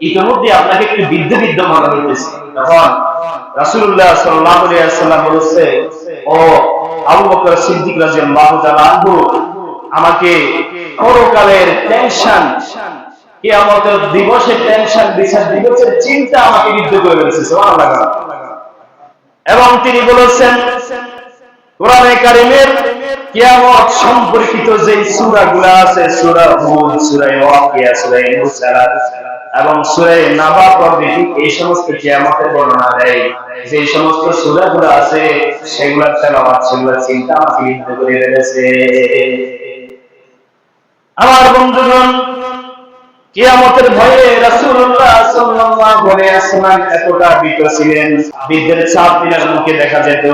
ইতিমধ্যে আপনাকে একটু হইতেছে তখন ও আবু বকর সিদ্দিক আমাকে পরকালের টেনশন দিবসের টেনশন বিচার দিবসের চিন্তা আমাকে করে এবং তিনি বলেছেন, কোরআনে কারিমের কিয়ামত সম্পর্কিত যে সূরাগুলো আছে, সূরা সূরা ওয়াকিয়া, সূরা মুসালাত এবং সূরা নাবা প্রভৃতি এই সমস্ত কিয়ামতের বর্ণনা দেয়। যে সমস্ত সূরাগুলো আছে, সেগুলোর তেলাওয়াত সেগুলোর চিন্তা আমাকে করে রেখেছে আমার বন্ধুগণ, কিয়ামতের ভয়ে রাসূলুল্লাহ সাল্লাল্লাহু আলাইহি ওয়াসাল্লাম এতটা ভীত ছিলেন। বৃদ্ধের চাপ দিনের মুখে দেখা যেত।